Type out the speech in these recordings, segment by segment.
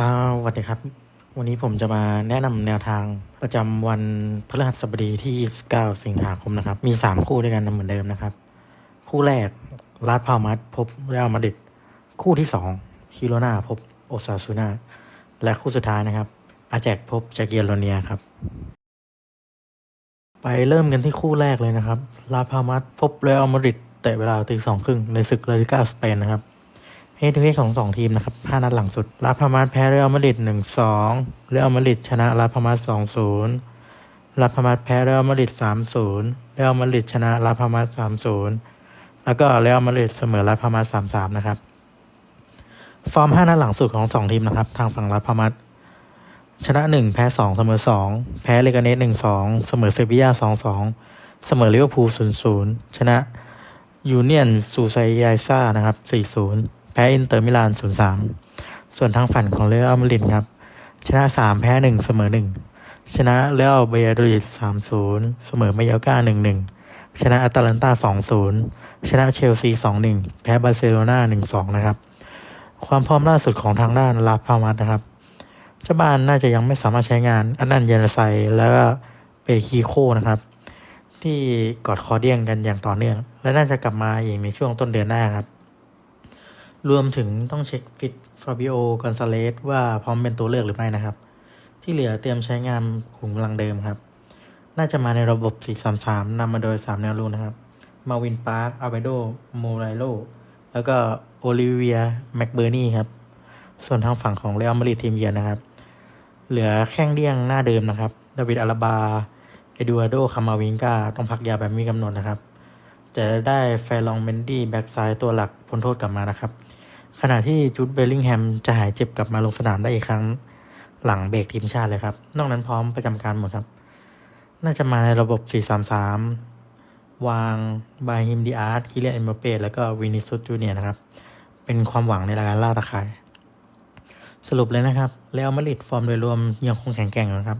สวัสดีครับ วันนี้ผมจะมาแนะนำแนวทางประจำวันพฤหัสบดีที่ 9 สิงหาคมนะครับ มี 3 คู่ด้วยกันเหมือนเดิมนะครับ คู่แรกลาดพาวมัดพบเรอัลมาดริดคู่ที่2คิโรนาพบโอซาซูนาและคู่สุดท้ายนะครับ อาแจกพบจากเกียโรเนียครับ ไปเริ่มกันที่คู่แรกเลยนะครับลาพามัดพบเรอัลมาดริดเตะเวลาตีสองครึ่งในศึกลาลิกาสเปนนะครับ เฮดทูเฮดของสองทีมนะครับห้านัดหลังสุดลาพามาดแพ้เรอัลมาดริดหนึ่งสองเรอัลมาดริดชนะลาพามาดสองศูนย์ลาพามาดแพ้เรอัลมาดริดสามศูนย์เรอัลมาดริดชนะลาพามาดสามศูนย์แล้วก็เรอัลมาดริดเสมอลาพามาดสามสามนะครับ ฟอร์มห้านัดหลังสุดของสองทีมนะครับ ทางฝั่งลาพามาดชนะหนึ่งแพ้สองเสมอสองแพ้เลกาเนสหนึ่งสองเสมอเซบียาสองสองเสมอลิเวอร์พูลศูนย์ศูนย์ชนะยูเนียนซูไซยาซ่านะครับสี่ศูนย์ พ้อินเตอร์มิลาน0-3 ส่วนทางฝันของเรอัลมาดริดครับ ชนะ 3 แพ้ 1 เสมอ 1 ชนะเรอัลเบียดริด3-0 เสมอมายาก้า 1-1 ชนะอัตแลนตา 2-0 ชนะเชลซี 2-1 แพ้บาร์เซโลนา1-2 นะครับ ความพร้อมล่าสุดของทางด้านลาพามัสนะครับเจ้าบ้านน่าจะยังไม่สามารถใช้งานอันนันเยนไซแล้วก็เปคีโคนะครับที่กอดคอเดียงกันอย่างต่อเนื่อง และน่าจะกลับมาอีกในช่วงต้นเดือนหน้าครับ รวมถึงต้องเช็คฟิตฟาบิโอกอนซาเลสว่าพร้อมเป็นตัวเลือกหรือไม่นะครับ ที่เหลือเตรียมใช้งานขุมกำลังเดิมครับ น่าจะมาในระบบ 433นำมาโดย 3 แนวรูนนะครับ มาวินปาร์คอาเบโดโมไรโลแล้วก็โอลิเวียแม็กเบอร์นี่ครับ ส่วนทางฝั่งของเรอัลมาดริดทีมเยือนนะครับ เหลือแข้งเดี้ยงหน้าเดิมนะครับดาวิดอาราบา เอดูอาโด คามาวิงกา ต้องพักยาแบบมีกำหนดนะครับ จะได้แฟร์ลองเมนดี้แบ็กซ้ายตัวหลักพ้นโทษกลับมานะครับ ขณะที่จูดเบลลิงแฮมจะหายเจ็บกลับมาลงสนามได้อีกครั้งหลังเบรกทีมชาติเลยครับ นอกนั้นพร้อมประจำการหมดครับ น่าจะมาในระบบ 4-3-3 วางบายฮิมดีอาร์ตคิเลียนเอ็มเป้แล้วก็วินิซุสจูเนียร์นะครับ เป็นความหวังในรายการล่าตะข่าย สรุปเลยนะครับเรอัลมาดริดฟอร์มโดยรวมยังคงแข็งแกร่งนะครับ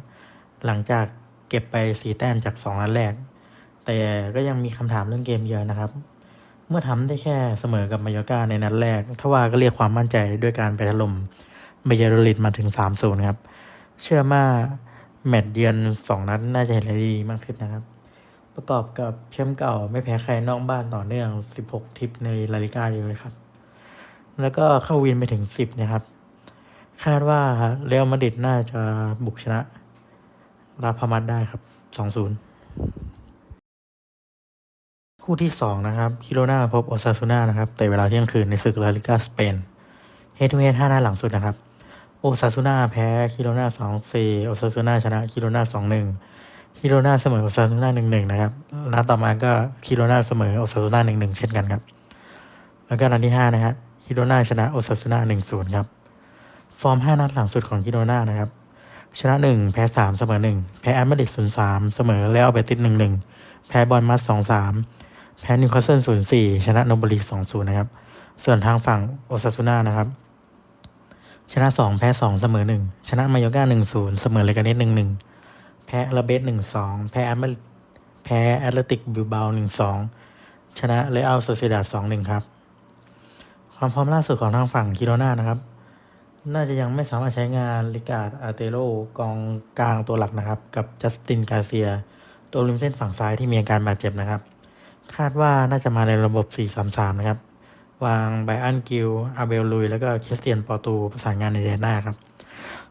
หลังจากเก็บไป 4 แต้มจาก 2 นัดแรก แต่ก็ยังมีคำถามเรื่องเกมเยอะนะครับ เมื่อทำได้แค่เสมอกับมายอกาในนัดแรก ทว่าก็เรียกความมั่นใจด้วยการไปถล่มเบเยโรลิดมาถึง 3-0 ครับ เชื่อว่าแมตช์เยือน 2 นัดน่าจะเห็นอะไรดีมากขึ้นนะครับ ประกอบกับแชมป์เก่าไม่แพ้ใครนอกบ้านต่อเนื่อง 16ทริปในลาลิกาอยู่เลยครับ แล้วก็เข้าวินไปถึง 10 นะครับ คาดว่าเรอัลมาดริดน่าจะบุกชนะราพามัดได้ครับ 2-0 คู่ที่ 2 นะครับคิโรนาพบโอซาซูนานะครับแต่เวลาเที่ยงคืนในศึกลาลิกาสเปนเฮดทูเฮดห้าหน้าหลังสุดนะครับ โอซาซูนาแพ้คิโรนาสองสี่โอซาซูนาชนะคิโรนาสองหนึ่งคิโรนาเสมอโอซาซูนาหนึ่งหนึ่งนะครับนัดต่อมาก็คิโรนาเสมอโอซาซูนาหนึ่งหนึ่งเช่นกันครับ แล้วก็นัดที่ห้านะฮะคิโรนาชนะโอซาซูนาหนึ่งศูนย์ครับ ฟอร์มห้านัดหลังสุดของคิโรนานะครับชนะหนึ่งแพ้สามเสมอหนึ่งแพ้แอตมาดริดศูนย์สามเสมอแล้วเอาเบติสหนึ่งหนึ่งแพ้บอลมัสสองสาม แพ้นิวคาสเซิลศูนย์สี่ชนะโนบลีสองศูนย์นะครับ ส่วนทางฝั่งโอซาซูนานะครับ ชนะสองแพ้สองเสมอหนึ่งชนะมายอกาหนึ่งศูนย์เสมอเลกาเนสหนึ่งหนึ่งแพ้อาเบสหนึ่งสองแพ้แอตแพ้แอตเลติกบิลบาหนึ่งสองชนะเลอัลโซเซดาสองหนึ่งครับ ความพร้อมล่าสุดของทางฝั่งคิโรนานะครับน่าจะยังไม่สามารถใช้งานลิกาดอาเตโรกองกลางตัวหลักนะครับ กับจัสตินกาเซีย ตัวริมเส้นฝั่งซ้ายที่มีอาการบาดเจ็บนะครับ คาดว่าน่าจะมาในระบบ 4-3-3 นะครับ วางไบอันกิลอาเบลลุย แล้วก็เคสเตียนปอตูประสานงานในแดนหน้าครับ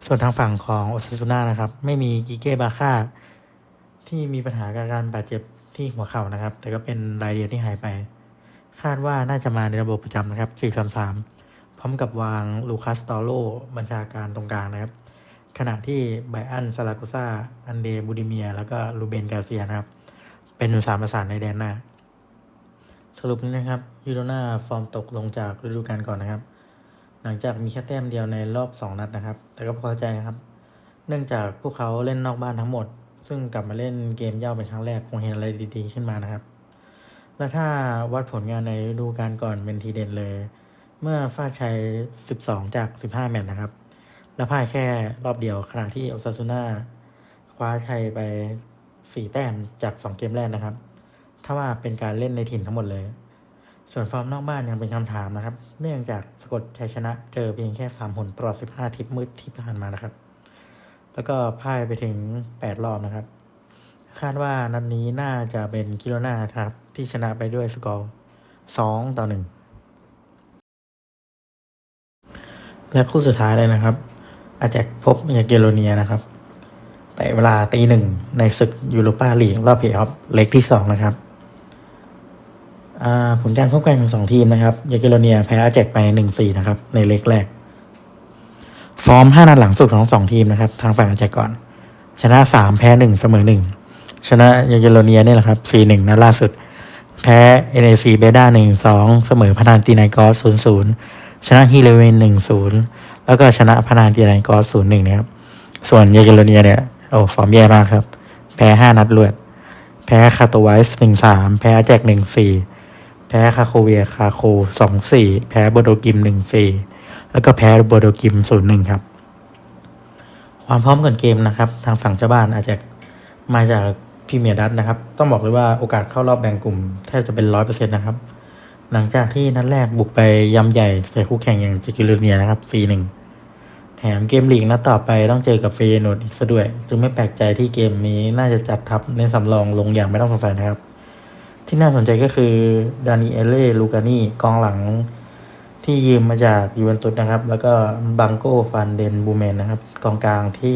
ส่วนทางฝั่งของโอซาซูน่านะครับ ไม่มีกิเก้บาค่าที่มีปัญหากับการบาดเจ็บที่หัวเข่านะครับ แต่ก็เป็นรายเดียวที่หายไป คาดว่าน่าจะมาในระบบประจำนะครับ 4-3-3 พร้อมกับวางลูคัสตอโลบัญชาการตรงกลางนะครับ ขณะที่ไบอันซาลาโกซาอันเดบูดิเมีย แล้วก็ลูเบนกาเซียนะครับ เป็นสามประสานในแดนหน้า สรุปนี้นะครับยูโรนาฟอร์มตกลงจากฤดูกาลก่อนนะครับ หลังจากมีแค่แต้มเดียวในรอบ 2 นัดนะครับ แต่ก็พอใจนะครับ เนื่องจากพวกเขาเล่นนอกบ้านทั้งหมด ซึ่งกลับมาเล่นเกมเย่าเป็นครั้งแรกคงเห็นอะไรดีๆขึ้นมานะครับ และถ้าวัดผลงานในฤดูกาลก่อนเป็นทีเด่นเลย เมื่อฟาดชัย 12 จาก 15 แมตช์นะครับ และพ่ายแค่รอบเดียวขณะที่โอซาซูน่าคว้าชัยไป 4 แต้มจาก 2 เกมแรกนะครับ ถ้าว่าเป็นการเล่นในถิ่นทั้งหมดเลย ส่วนฟอร์มนอกบ้านยังเป็นคำถามนะครับ เนื่องจากสะกดชัยชนะเจอเพียงแค่สามหนตลอด 15 ทิปมืดที่ผ่านมานะครับ แล้วก็พ่ายไปถึง 8 รอบนะครับ คาดว่านัดนนี้น่าจะเป็นคิโลนาครับ ที่ชนะไปด้วยสกอร์2ต่อ1และคู่สุดท้ายเลยนะครับ อาแจกพบยาเกโรเนียนะครับแต่เวลาตีหนึ่งในศึกยูโรปาลีกรอบเพลย์ออฟเล็กที่สองนะครับ ผลการพบกันของสองทีมนะครับยาเกโรเนียแพ้อาแจกไปหนึ่งสี่นะครับในเล็กแรก ฟอร์มห้านัดหลังสุดของสองทีมนะครับ ทางฝั่งอาแจกก่อน ชนะสามแพ้หนึ่งเสมอหนึ่งชนะยาเกโรเนียนี่แหละครับสี่หนึ่งนัดล่าสุด แพ้ NAC เบด้าหนึ่งสองเสมอพนานตีไนกอสศูนย์ศูนย์ชนะฮีเลเวนหนึ่งศูนย์แล้วก็ชนะพนานตีไนกอสศูนย์หนึ่งนะครับส่วนยาเกโรเนียเนี่ยโอ้ฟอร์มแย่มากครับ แพ้ห้านัดรวด แพ้คาโตไวส์หนึ่งสามแพ้อาแจกหนึ่งสี่ แพ้คาโคเวียคาโคสองสี่แพ้โบโดกิมหนึ่งสี่แล้วก็แพ้โบโดกิมศูนย์หนึ่งครับ ความพร้อมก่อนเกมนะครับ ทางฝั่งเจ้าบ้านอาจจะมาจากพรีเมียร์ดัตนะครับ ต้องบอกเลยว่าโอกาสเข้ารอบแบ่งกลุ่มแทบจะเป็นร้อยเปอร์เซ็นต์นะครับ หลังจากที่นัดแรกบุกไปยำใหญ่ใส่คู่แข่งอย่างจิกิโรเนียนะครับ4-1แถมเกมลีกนัดต่อไปต้องเจอกับเฟยโนดอีกซะด้วย จึงไม่แปลกใจที่เกมนี้น่าจะจัดทัพในสำรองลงอย่างไม่ต้องสงสัยนะครับ ที่น่าสนใจก็คือดานิเอเล่ลูกานี่กองหลังที่ยืมมาจากยูเวนตุสนะครับ แล้วก็บังโกฟันเดนบูเมนนะครับ กองกลางที่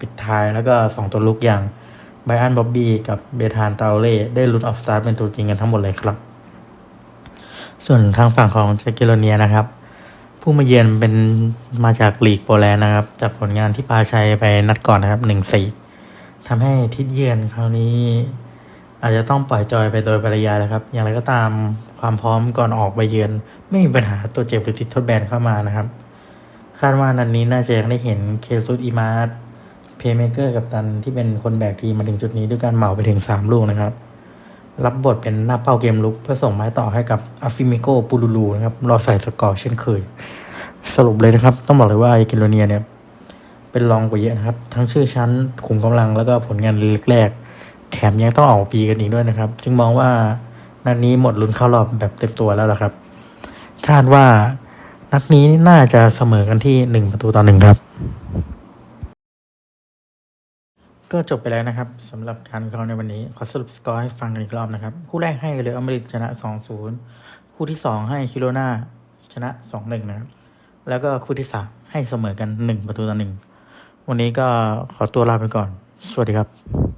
ปิดท้ายแล้วก็สองตัวลุกอย่างไบอันบ๊อบบี้กับเบธานเตาเล่ได้ลุ้นออกสตาร์ทเป็นตัวจริงกันทั้งหมดเลยครับ ส่วนทางฝั่งของเจกิโรเนียนะครับ ผู้มาเยือนเป็นมาจากลีกโปแลนด์นะครับ จากผลงานที่ปาชัยไปนัดก่อนนะครับหนึ่งสี่ทำให้ทิศเยือนคราวนี้ อาจจะต้องปล่อยจอยไปโดยปริยายแล้วครับ อย่างไรก็ตามความพร้อมก่อนออกไปเยือน ไม่มีปัญหาตัวเจ็บหรือติดทดแบนเข้ามานะครับ คาดว่านันนี้น่าจะยังได้เห็นเคซุสอีมาร์เพย์เมเกอร์กับตันที่เป็นคนแบกทีมมาถึงจุดนี้ด้วยการเหมาไปถึงสามลูกนะครับ รับบทเป็นหน้าเป้าเกมลุกเพื่อส่งไม้ต่อให้กับอาฟิมิโกปูลูลูนะครับรอใส่สกอร์เช่นเคย สรุปเลยนะครับ ต้องบอกเลยว่าเอเกโลเนียเนี่ยเป็นรองกว่าเยอะนะครับ ทั้งชื่อชั้นขุมกำลังแล้วก็ผลงานเล็กแรก แถมยังต้องออกปีกันอีกด้วยนะครับ จึงมองว่านัดนี้หมดลุ้นเข้ารอบแบบเต็มตัวแล้วล่ะครับ คาดว่านัดนี้น่าจะเสมอกันที่หนึ่งประตูต่อหนึ่งครับ ก็จบไปแล้วนะครับสำหรับการวิเคราะห์ในวันนี้ ขอสรุปสกอร์ให้ฟังกันอีกรอบนะครับ คู่แรกให้เรอัลอเมริกชนะ 2-0 คู่ที่ 2 ให้คิโรนาชนะ 2-1 นะครับ แล้วก็คู่ที่ 3 ให้เสมอกัน 1 ประตูต่อ1วันนี้ก็ขอตัวลาไปก่อน สวัสดีครับ